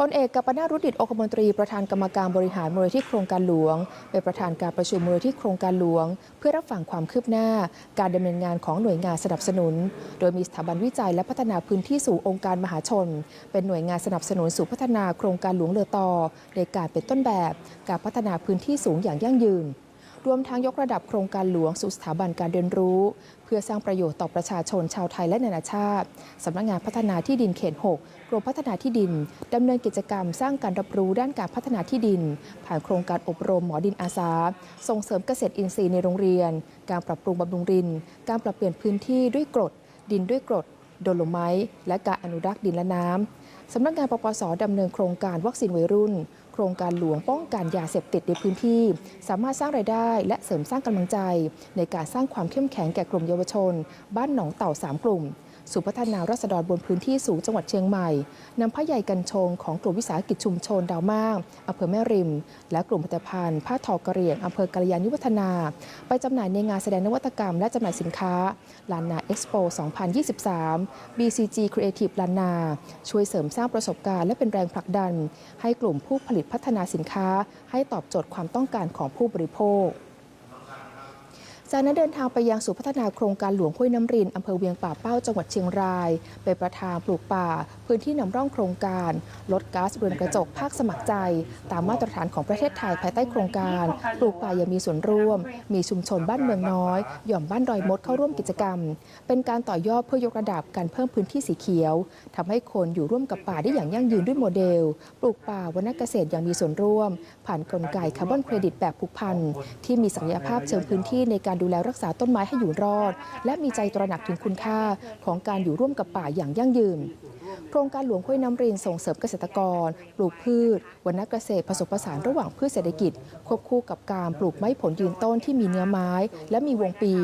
พลเอกกัปนารุดิตองคมนตรีประธานกรรมการบริหารมูลที่โครงการหลวง เป็นประธานการประชุมมูลที่โครงการหลวง เพื่อรับฟังความคืบหน้า การดำเนินงานของหน่วยงานสนับสนุน โดยมีสถาบันวิจัยและพัฒนาพื้นที่สู่องค์การมหาชน เป็นหน่วยงานสนับสนุนสู่พัฒนาโครงการหลวงเลอต่อในการเป็นต้นแบบ การพัฒนาพื้นที่สูงอย่างยั่งยืน รวมทั้งยกระดับโครงการหลวงสู่สถาบันการเรียนรู้ เพื่อสร้างประโยชน์ต่อประชาชนชาวไทยและนานาชาติสำนักงานพัฒนาที่ดินเขต 6 กรมพัฒนาที่ดินดำเนินกิจกรรมสร้างการรับรู้ด้านการพัฒนาที่ดิน ผ่านโครงการอบรมหมอดินอาสา ส่งเสริมเกษตรอินทรีย์ในโรงเรียน การปรับปรุงบำรุงดิน การปรับเปลี่ยนพื้นที่ด้วยกรด ดินด้วยกรดโดโลไมต์และการอนุรักษ์ดินและน้ำสำนักงานปปสดำเนินโครงการวัคซีนวัยรุ่น ครงการหลวงป้องกันยาเสพติดในพื้นที่ สามารถสร้างรายได้ และเสริมสร้างกำลังใจ ในการสร้างความเข้มแข็งแก่กลุ่มเยาวชน บ้านหนองเต่า 3 กลุ่ม สู่พัฒนารัษฎรบนพื้นที่สูงจังหวัดเชียงใหม่นำผ้าใยกันชงของกลุ่มวิสาหกิจชุมชนดาวมากอำเภอแม่ริม และกลุ่มผลิตภัณฑ์ผ้าทอกระเรียงอำเภอกาลยานิวัฒนา ไปจำหน่ายในงานแสดงนวัตกรรม และจำหน่ายสินค้าลานนาเอ็กซ์โป 2023 BCG Creative ลานนา ช่วยเสริมสร้างประสบการณ์และเป็นแรงผลักดัน ให้กลุ่มผู้ผลิตพัฒนาสินค้า ให้ตอบโจทย์ความต้องการของผู้บริโภค จากนั้นเดินทางไปยังศูนย์พัฒนาโครงการหลวงห้วยน้ำรินอำเภอเวียงป่าเป้าจังหวัดเชียงราย เป็นประธานปลูกป่า พื้นที่นำร่องโครงการ ลดก๊าซเรือนกระจกภาคสมัครใจ ตามมาตรฐานของประเทศไทยภายใต้โครงการ ปลูกป่าอยังมีส่วนร่วม มีชุมชนบ้านเมืองน้อย หย่อมบ้านดอยมดเข้าร่วมกิจกรรม เป็นการต่อยอดเพื่อยกระดับการเพิ่มพื้นที่สีเขียวทำให้คนอยู่ร่วมกับป่าได้อย่างยั่งยืนด้วยโมเดล ปลูกป่าวนเกษตรอย่างมีส่วนร่วม ผ่านกลไกคาร์บอนเครดิตแบบผูกพันที่มีศักยภาพเชิงพื้นที่ในการดูแลรักษาต้นไม้ให้อยู่รอด และมีใจตระหนักถึงคุณค่าของการอยู่ร่วมกับป่าอย่างยั่งยืน โครงการหลวงห้วยน้ำรินส่งเสริมเกษตรกร ปลูกพืชวรรณเกษตรผสมผสานระหว่างพืชเศรษฐกิจ ควบคู่กับการปลูกไม้ผลยืนต้นที่มีเนื้อไม้ และมีวงปี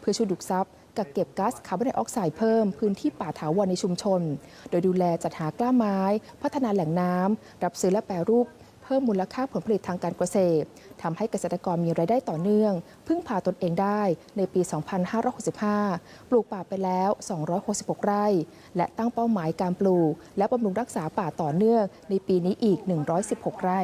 เพื่อช่วยดูดซับกักเก็บก๊าซคาร์บอนไดออกไซด์เพิ่มพื้นที่ป่าถาวรในชุมชน โดยดูแลจัดหากล้าไม้ พัฒนาแหล่งน้ำรับซื้อและแปรรูป เพิ่มมูลค่าผลผลิตทางการเกษตรทำให้เกษตรกรมีรายได้ต่อเนื่อง พึ่งพาตนเองได้ในปี 2565 ปลูกป่าไปแล้ว 266 ไร่ และตั้งเป้าหมายการปลูก และบำรุงรักษาป่าต่อเนื่องในปีนี้อีก 116 ไร่